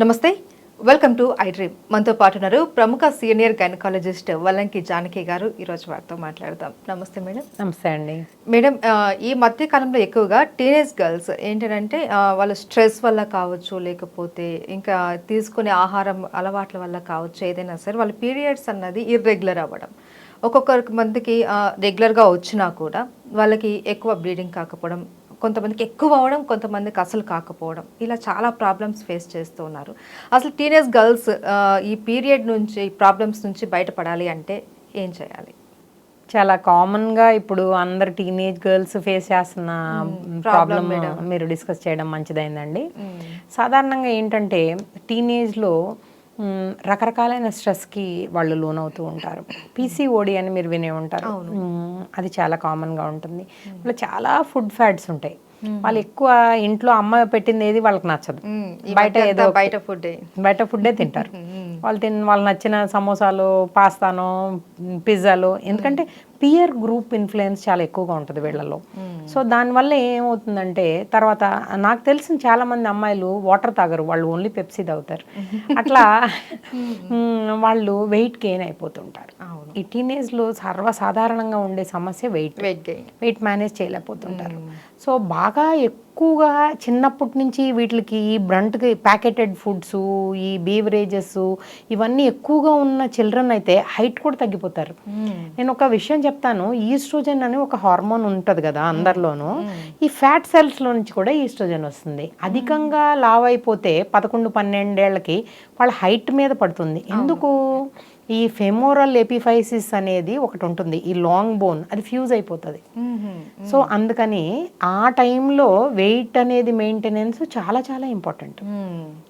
నమస్తే welcome to I dream మనతో పాటు ఉన్నారు ప్రముఖ సీనియర్ గైనకాలజిస్ట్ వల్లంకి జానకి గారు. ఈరోజు వారితో మాట్లాడదాం. నమస్తే మేడం. నమస్తే అండి. మేడం ఈ మధ్య కాలంలో ఎక్కువగా టీనేజ్ గర్ల్స్ ఏంటంటే వాళ్ళ స్ట్రెస్ వల్ల కావచ్చు లేకపోతే ఇంకా తీసుకునే ఆహారం అలవాట్ల వల్ల కావచ్చు ఏదైనా సరే వాళ్ళ పీరియడ్స్ అన్నది ఇర్రెగ్యులర్ అవ్వడం. ఒక్కొక్కరికి మందికి రెగ్యులర్గా వచ్చినా కూడా వాళ్ళకి ఎక్కువ బ్లీడింగ్ కాకపోవడం కొంతమందికి ఎక్కువ అవ్వడం కొంతమందికి అసలు కాకపోవడం. ఇలా చాలా ప్రాబ్లమ్స్ ఫేస్ చేస్తూ ఉన్నారు. అసలు టీనేజ్ గర్ల్స్ ఈ పీరియడ్ నుంచి ఈ ప్రాబ్లమ్స్ నుంచి బయటపడాలి అంటే ఏం చేయాలి? చాలా కామన్గా ఇప్పుడు అందరు టీనేజ్ గర్ల్స్ ఫేస్ చేస్తున్న ప్రాబ్లమ్ మీరు డిస్కస్ చేయడం మంచిదైందండి. సాధారణంగా ఏంటంటే టీనేజ్లో మ్, రకరకాలైన స్ట్రెస్కి వాళ్ళు లోనవుతూ ఉంటారు. పీసీఓడి అని మీరు వినే ఉంటారు. అది చాలా కామన్గా ఉంటుంది వాళ్ళు చాలా ఫుడ్ ఫ్యాట్స్ ఉంటాయి. వాళ్ళు ఎక్కువ ఇంట్లో అమ్మ పెట్టింది ఏది వాళ్ళకి నచ్చదు. బయట ఏదో బయట ఫుడ్ బయట ఫుడ్డే తింటారు. వాళ్ళు తిన్ వాళ్ళు నచ్చిన సమోసాలు పాస్తానో పిజ్జాలు. ఎందుకంటే పియర్ గ్రూప్ ఇన్ఫ్లుయెన్స్ చాలా ఎక్కువగా ఉంటుంది వీళ్ళలో సో దానివల్ల ఏమవుతుందంటే తర్వాత నాకు తెలిసిన చాలా మంది అమ్మాయిలు వాటర్ తాగరు. వాళ్ళు ఓన్లీ పెప్సీ తాగుతారు. అట్లా వాళ్ళు వెయిట్ గెయిన్ అయిపోతుంటారు. ఈ టీనేజ్లో సర్వసాధారణంగా ఉండే సమస్య weight. Weight gain. Weight manage చేయలేకపోతుంటారు. So బాగా ఎక్కువగా చిన్నప్పటి నుంచి వీటికి ఈ బ్రంట్కి ప్యాకెటెడ్ ఫుడ్స్ ఈ బీవరేజెస్ ఇవన్నీ ఎక్కువగా ఉన్న చిల్డ్రన్ అయితే హైట్ కూడా తగ్గిపోతారు. నేను ఒక విషయం చెప్తాను. ఈస్ట్రోజన్ అని ఒక హార్మోన్ ఉంటుంది కదా అందరిలోనూ. ఈ ఫ్యాట్ సెల్స్లో నుంచి కూడా ఈస్ట్రోజన్ వస్తుంది. అధికంగా లావ్ అయిపోతే పదకొండు పన్నెండేళ్ళకి వాళ్ళ హైట్ మీద పడుతుంది. ఎందుకు? ఈ ఫెమోరల్ ఎపిఫైసిస్ అనేది ఒకటి ఉంటుంది. ఈ లాంగ్ బోన్ అది ఫ్యూజ్ అయిపోతుంది. సో అందుకని ఆ టైంలో వెయిట్ అనేది మెయింటెనెన్స్ చాలా చాలా ఇంపార్టెంట్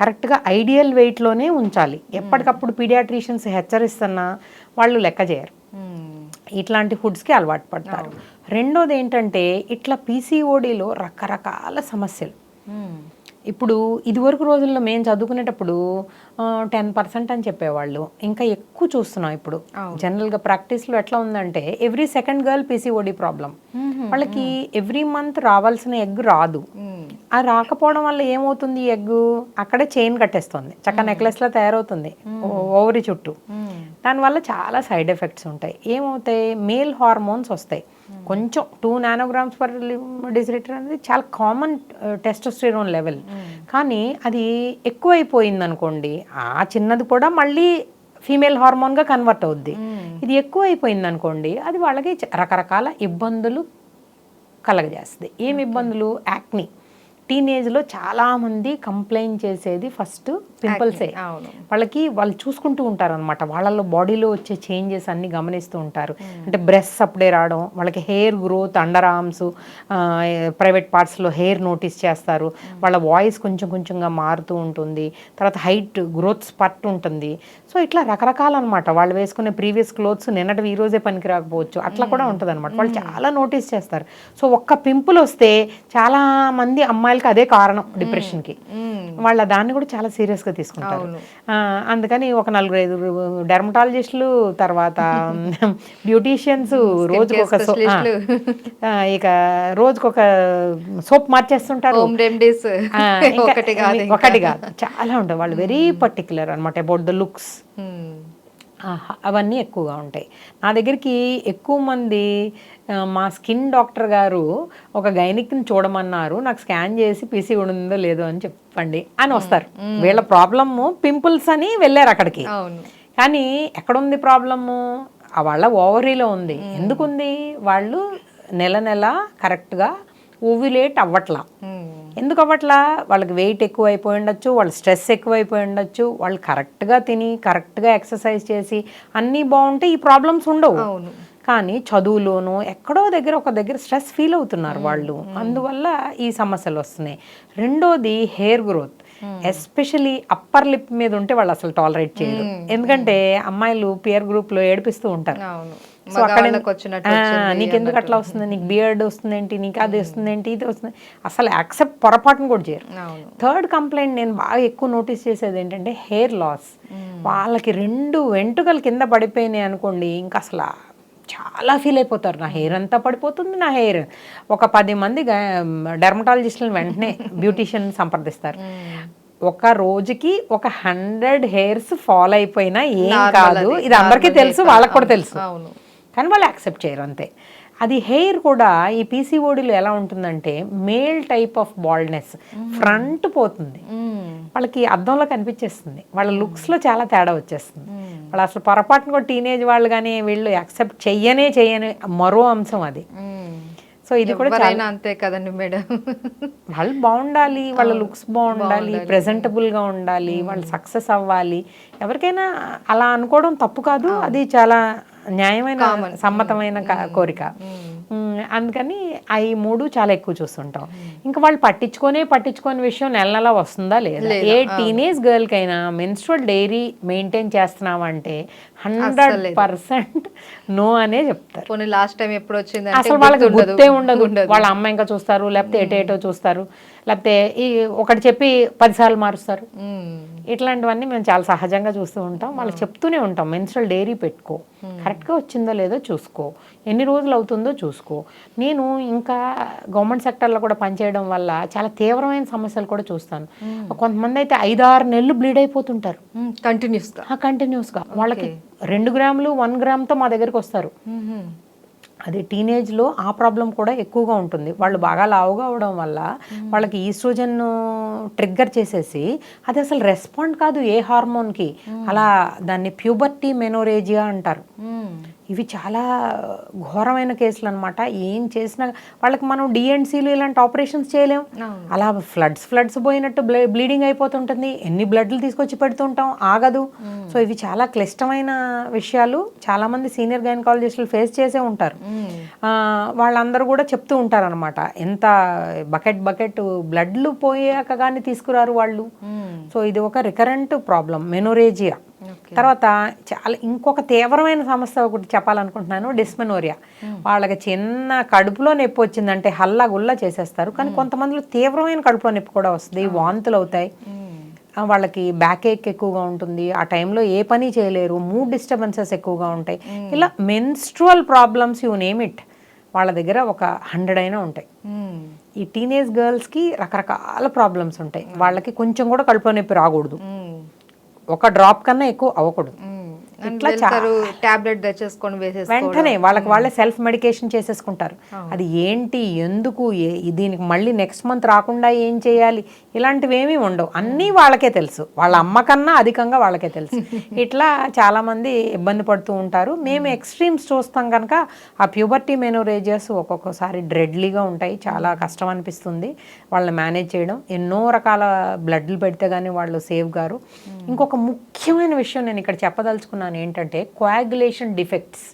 కరెక్ట్గా ఐడియల్ వెయిట్లోనే ఉంచాలి. ఎప్పటికప్పుడు పీడియాట్రిషియన్స్ హెచ్చరిస్తున్నా వాళ్ళు లెక్క చేయరు. ఇట్లాంటి ఫుడ్స్కి అలవాటు పడతారు. రెండోది ఏంటంటే ఇట్లా పీసీఓడిలో రకరకాల సమస్యలు. ఇప్పుడు ఇదివరకు రోజుల్లో మేము చదువుకునేటప్పుడు టెన్ పర్సెంట్ అని చెప్పేవాళ్ళు. ఇంకా ఎక్కువ చూస్తున్నాం ఇప్పుడు. జనరల్గా ప్రాక్టీస్లో ఎట్లా ఉందంటే every second girl PCOD problem వాళ్ళకి ఎవ్రీ మంత్ రావాల్సిన ఎగ్ రాదు. ఆ రాకపోవడం వల్ల ఏమవుతుంది ఎగ్ అక్కడే చైన్ కట్టేస్తుంది. చక్క నెక్లెస్లా తయారవుతుంది. ఓవరి చుట్టూ. దానివల్ల చాలా సైడ్ ఎఫెక్ట్స్ ఉంటాయి. ఏమవుతాయి? మేల్ హార్మోన్స్ వస్తాయి. కొంచెం టూ నానోగ్రామ్స్ పర్ డిసిలిటర్ అనేది చాలా కామన్ టెస్టోస్టెరోన్ లెవెల్ కానీ అది ఎక్కువైపోయింది అనుకోండి ఆ చిన్నది కూడా మళ్ళీ ఫీమేల్ హార్మోన్గా కన్వర్ట్ అవుద్ది. ఇది ఎక్కువ అయిపోయింది అనుకోండి అది వాళ్ళకి రకరకాల ఇబ్బందులు కలగజేస్తుంది. ఏం ఇబ్బందులు? యాక్ని. టీనేజ్లో చాలామంది కంప్లైంట్ చేసేది ఫస్ట్ పింపుల్సే. వాళ్ళకి వాళ్ళు చూసుకుంటూ ఉంటారు అనమాట వాళ్ళలో బాడీలో వచ్చే చేంజెస్ అన్ని గమనిస్తూ ఉంటారు. అంటే బ్రెస్ అప్పుడే రావడం వాళ్ళకి hair growth under arms private పార్ట్స్లో హెయిర్ నోటీస్ చేస్తారు. వాళ్ళ వాయిస్ కొంచెం కొంచెంగా మారుతూ ఉంటుంది. తర్వాత హైట్ గ్రోత్ స్పట్ ఉంటుంది. సో ఇట్లా రకరకాల అనమాట వాళ్ళు వేసుకునే ప్రీవియస్ క్లోత్స్ నిన్నటి ఈ రోజే పనికి రాకపోవచ్చు. అట్లా కూడా ఉంటుంది అనమాట వాళ్ళు చాలా నోటీస్ చేస్తారు. సో ఒక్క పింపుల్ వస్తే చాలా మంది అమ్మాయిలకి అదే కారణం డిప్రెషన్కి. వాళ్ళ దాన్ని కూడా చాలా సీరియస్గా తీసుకుంటారు. ఆ, అందుకని ఒక నలుగురు ఐదు డెర్మటాలజిస్టులు తర్వాత బ్యూటీషియన్స్ రోజుకొక ఇక రోజుకొక సోప్ మార్చేస్తుంటారు. ఒకటి కాదు చాలా ఉంటాయి. వాళ్ళు వెరీ పర్టికులర్ అనమాట అబౌట్ ద లుక్స్. ఆహా, అవన్నీ ఎక్కువగా ఉంటాయి. నా దగ్గరికి ఎక్కువ మంది మా స్కిన్ డాక్టర్ గారు ఒక గైనిక్ని చూడమన్నారు నాకు స్కాన్ చేసి పీసీ ఉందో లేదో అని చెప్పండి అని వస్తారు. వీళ్ళ ప్రాబ్లమ్ పింపుల్స్ అని వెళ్ళారు అక్కడికి. కానీ ఎక్కడుంది ప్రాబ్లము? వాళ్ళ ఓవరీలో ఉంది. ఎందుకుంది? వాళ్ళు నెల నెల కరెక్ట్గా ఓవ్యులేట్ అవ్వట్లా. ఎందుకు అవ్వట్లా? వాళ్ళకి వెయిట్ ఎక్కువ అయిపోయి ఉండొచ్చు వాళ్ళ స్ట్రెస్ ఎక్కువ అయిపోయి ఉండొచ్చు వాళ్ళు కరెక్ట్గా తిని కరెక్ట్గా ఎక్సర్సైజ్ చేసి అన్నీ బాగుంటే ఈ ప్రాబ్లమ్స్ ఉండవు. కానీ చదువులోనూ ఎక్కడో దగ్గర ఒక దగ్గర స్ట్రెస్ ఫీల్ అవుతున్నారు వాళ్ళు. అందువల్ల ఈ సమస్యలు వస్తున్నాయి. రెండోది hair growth especially upper lip మీద ఉంటే వాళ్ళు అసలు టాలరేట్ చేయరు. ఎందుకంటే అమ్మాయిలు పియర్ గ్రూప్లో ఏడిపిస్తూ ఉంటారు. సో అక్కడ నీకెందుకు అట్లా వస్తుంది? నీకు బియర్డ్ వస్తుందేంటి? నీకు అది వస్తుందేంటి? ఇది వస్తుంది. అసలు యాక్సెప్ట్ పొరపాటును కూడా చేయరు. థర్డ్ కంప్లైంట్ నేను బాగా ఎక్కువ నోటీస్ చేసేది ఏంటంటే హెయిర్ లాస్ వాళ్ళకి రెండు వెంట్రుకలు కింద పడిపోయినాయి అనుకోండి ఇంకా అసలు చాలా ఫీల్ అయిపోతారు. నా హెయిర్ అంతా పడిపోతుంది నా హెయిర్ ఒక పది మంది డెర్మటాలజిస్టులను వెంటనే బ్యూటీషియన్ సంప్రదిస్తారు. ఒక రోజుకి ఒక హండ్రెడ్ హెయిర్స్ ఫాల్ అయిపోయినా ఏం కాదు. ఇది అందరికీ తెలుసు వాళ్ళకి కూడా. తెలుసు. అవును. కానీ వాళ్ళు యాక్సెప్ట్ చేయరు అంతే. అది హెయిర్ కూడా ఈ పీసీఓడిలో ఎలా ఉంటుందంటే male type of baldness front పోతుంది. వాళ్ళకి అద్దంలో కనిపించేస్తుంది. వాళ్ళ లుక్స్లో చాలా తేడా వచ్చేస్తుంది. వాళ్ళు అసలు పొరపాటున కూడా టీనేజ్ వాళ్ళు కానీ వీళ్ళు యాక్సెప్ట్ చెయ్యనే చెయ్యని మరో అంశం అది. సో ఇది కూడా చాలా అంతే కదండి మేడం. వాళ్ళు బాగుండాలి వాళ్ళ లుక్స్ బాగుండాలి presentable గా ఉండాలి వాళ్ళు సక్సెస్ అవ్వాలి. ఎవరికైనా అలా అనుకోవడం తప్పు కాదు. అది చాలా న్యాయమైన సమ్మతమైన కోరిక. అందుకని ఈ మూడు చాలా ఎక్కువ చూస్తుంటాం. ఇంకా వాళ్ళు పట్టించుకొనే పట్టించుకోని విషయం నెల నెల వస్తుందా లేదా? ఏ టీనేజ్ గర్ల్ కైనా మెన్స్ట్రువల్ డైరీ మెయింటైన్ చేస్తున్నామంటే హండ్రెడ్ పర్సెంట్ నో అనే చెప్తారు. పోనీ లాస్ట్ టైం ఎప్పుడు వచ్చింది అసలు వాళ్ళకి. గుర్తే ఉండదు. వాళ్ళ అమ్మ ఇంకా చూస్తారు లేకపోతే ఎటో ఎటో చూస్తారు. లేకపోతే ఈ ఒకటి చెప్పి పదిసార్లు మారుస్తారు. ఇట్లాంటివన్నీ మేము చాలా సహజంగా చూస్తూ ఉంటాం. వాళ్ళకి చెప్తూనే ఉంటాం మెన్స్ట్రల్ డైరీ పెట్టుకో. కరెక్ట్గా వచ్చిందో లేదో చూసుకో. ఎన్ని రోజులు అవుతుందో చూసుకో. నేను ఇంకా గవర్నమెంట్ సెక్టర్లో కూడా పనిచేయడం వల్ల చాలా తీవ్రమైన సమస్యలు కూడా చూస్తాను. కొంతమంది అయితే ఐదారు నెలలు బ్లీడ్ అయిపోతుంటారు. మ్మ్. కంటిన్యూస్గా కంటిన్యూస్గా. వాళ్ళకి రెండు గ్రాములు వన్ గ్రామ్తో మా దగ్గరికి వస్తారు. అది టీనేజ్లో ఆ ప్రాబ్లం కూడా ఎక్కువగా ఉంటుంది. వాళ్ళు బాగా లావుగా అవడం వల్ల వాళ్ళకి ఈస్ట్రోజన్ ట్రిగ్గర్ చేసేసి అది అసలు రెస్పాండ్ కాదు ఏ హార్మోన్కి. అలా దాన్ని ప్యూబర్టీ మెనోరేజియా అంటారు. ఇవి చాలా ఘోరమైన కేసులు అనమాట ఏం చేసినా వాళ్ళకి మనం డిఎన్సీలు ఇలాంటి ఆపరేషన్స్ చేయలేం. అలా ఫ్లడ్స్ ఫ్లడ్స్ పోయినట్టు బ్లీడింగ్ అయిపోతుంటుంది. ఎన్ని బ్లడ్లు తీసుకొచ్చి పెడుతుంటాం? ఆగదు. సో ఇవి చాలా క్లిష్టమైన విషయాలు చాలా మంది సీనియర్ గైనకాలజిస్టులు ఫేస్ చేసే ఉంటారు. వాళ్ళందరూ కూడా చెప్తూ ఉంటారనమాట ఎంత బకెట్ బకెట్ బ్లడ్లు పోయాక కానీ తీసుకురారు వాళ్ళు. సో ఇది ఒక రికరెంట్ ప్రాబ్లం. మెనోరేజియా. తర్వాత చాలా ఇంకొక తీవ్రమైన సమస్య ఒకటి చెప్పాలనుకుంటున్నాను డిస్మెనోరియా. వాళ్ళకి చిన్న కడుపులో నొప్పి వచ్చిందంటే హల్లా గుల్లా చేసేస్తారు. కానీ కొంతమందిలో తీవ్రమైన కడుపులో నొప్పి కూడా వస్తుంది వాంతులు అవుతాయి. వాళ్ళకి బ్యాక్ ఏక్ ఎక్కువగా ఉంటుంది. ఆ టైంలో ఏ పని చేయలేరు. మూడ్ డిస్టర్బెన్సెస్ ఎక్కువగా ఉంటాయి. ఇలా menstrual problems you name it వాళ్ళ దగ్గర ఒక హండ్రెడ్ అయినా ఉంటాయి. ఈ టీనేజ్ గర్ల్స్కి రకరకాల ప్రాబ్లమ్స్ ఉంటాయి. వాళ్ళకి కొంచెం కూడా కడుపులో నొప్పి రాకూడదు. ఒక డ్రాప్ కన్నా ఎక్కువ అవ్వకూడదు. టాబ్లెట్ తెచ్చేసుకొని వెంటనే వాళ్ళకి వాళ్ళే సెల్ఫ్ మెడికేషన్ చేసేసుకుంటారు. అది ఏంటి? ఎందుకు? దీనికి మళ్ళీ నెక్స్ట్ మంత్ రాకుండా ఏం చేయాలి? ఇలాంటివి ఏమీ ఉండవు. అన్నీ వాళ్ళకే తెలుసు. వాళ్ళ అమ్మ కన్నా అధికంగా వాళ్ళకే తెలుసు. ఇట్లా చాలా మంది ఇబ్బంది పడుతూ ఉంటారు. మేము ఎక్స్ట్రీమ్స్ చూస్తాం కనుక ఆ ప్యూబర్టీ మెనోరేజియస్ ఒక్కొక్కసారి డ్రెడ్లీగా ఉంటాయి. చాలా కష్టం అనిపిస్తుంది వాళ్ళని మేనేజ్ చేయడం. ఎన్నో రకాల బ్లడ్లు పెడితే కానీ వాళ్ళు సేవ్ గారు. ఇంకొక ముఖ్యమైన విషయం నేను ఇక్కడ చెప్పదలుచుకున్నాను. ఏంటంటే కోయాగులేషన్ డిఫెక్ట్స్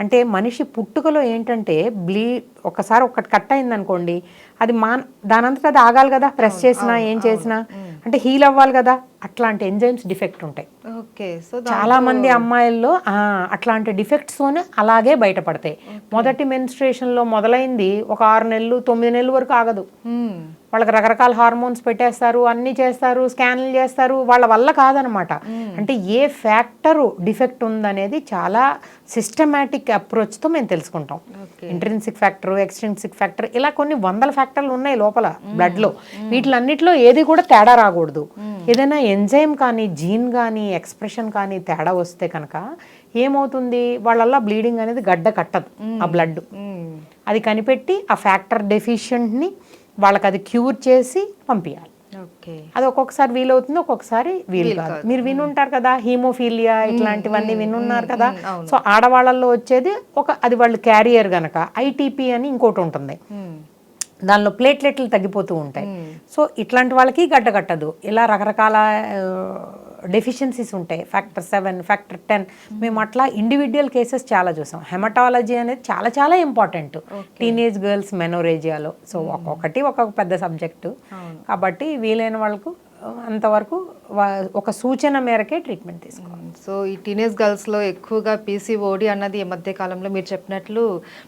అంటే మనిషి పుట్టుకలో ఏంటంటే బ్లీ ఒకసారి ఒకటి కట్ అయింది అనుకోండి అది మా దానంతట అది ఆగాలి కదా ప్రెస్ చేసినా ఏం చేసినా అంటే హీల్ అవ్వాలి కదా అట్లాంటి ఎంజైమ్స్ డిఫెక్ట్ ఉంటాయి. ఓకే సో చాలా మంది అమ్మాయిల్లో అట్లాంటి డిఫెక్ట్స్తోనే అలాగే బయటపడతాయి. మొదటి menstruation లో మొదలైంది ఒక ఆరు నెలలు తొమ్మిది నెలల వరకు ఆగదు. వాళ్ళకి రకరకాల హార్మోన్స్ పెట్టేస్తారు అన్ని చేస్తారు స్కాన్లు చేస్తారు వాళ్ళ వల్ల కాదనమాట. అంటే ఏ ఫ్యాక్టర్ డిఫెక్ట్ ఉందనేది చాలా సిస్టమేటిక్ అప్రోచ్తో మేము తెలుసుకుంటాం. ఇంట్రెన్సిక్ ఫ్యాక్టర్ ఎక్స్ట్రిన్సిక్ ఫ్యాక్టర్ ఇలా కొన్ని వందల ఫ్యాక్టర్లు ఉన్నాయి లోపల బ్లడ్లో. వీటిలన్నిటిలో ఏది కూడా తేడా రాకూడదు. ఏదైనా ఎంజైమ్ కానీ జీన్ కానీ ఎక్స్ప్రెషన్ కానీ తేడా వస్తే కనుక ఏమవుతుంది? వాళ్ళల్లో బ్లీడింగ్ అనేది గడ్డ కట్టదు ఆ బ్లడ్. అది కనిపెట్టి ఆ ఫ్యాక్టర్ డెఫిషియెంట్ని వాళ్ళకి అది క్యూర్ చేసి పంపించాలి అది ఒక్కొక్కసారి వీలవుతుంది ఒక్కొక్కసారి వీలు కాదు. మీరు వినుంటారు కదా హీమోఫీలియా ఇట్లాంటివన్నీ వినున్నారు కదా. సో ఆడవాళ్ళల్లో వచ్చేది ఒక అది వాళ్ళు క్యారియర్ గనక ఐటీపీ అని ఇంకోటి ఉంటుంది. దానిలో ప్లేట్లెట్లు తగ్గిపోతూ ఉంటాయి. సో ఇట్లాంటి వాళ్ళకి గడ్డ కట్టదు. ఇలా రకరకాల డెఫిషియన్సీస్ ఉంటాయి. ఫ్యాక్టర్ సెవెన్ ఫ్యాక్టర్ టెన్ మేము. అట్లా ఇండివిజువల్ కేసెస్ చాలా చూసాం. హెమటాలజీ అనేది చాలా చాలా ఇంపార్టెంట్ టీనేజ్ గర్ల్స్ మెనోరేజియాలో సో ఒక్కొక్కటి ఒక్కొక్క పెద్ద సబ్జెక్టు కాబట్టి వీలైన వాళ్ళకు అంతవరకు ఒక సూచన మేరకే ట్రీట్మెంట్ తీసుకోవాలి. సో ఈ టీనేజ్ గర్ల్స్లో ఎక్కువగా పీసీఓడి అన్నది ఈ మధ్య కాలంలో మీరు చెప్పినట్లు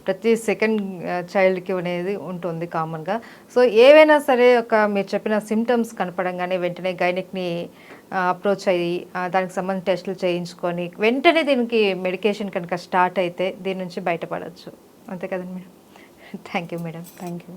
ప్రతి సెకండ్ చైల్డ్కి అనేది ఉంటుంది కామన్గా సో ఏవైనా సరే ఒక మీరు చెప్పిన సిమ్టమ్స్ కనపడంగానే వెంటనే గైనిక్ని అప్రోచ్ అయ్యి దానికి సంబంధించిన టెస్టులు చేయించుకొని వెంటనే దీనికి మెడికేషన్ కనుక స్టార్ట్ అయితే దీని నుంచి బయటపడవచ్చు అంతే కదండి madam? Thank you madam thank you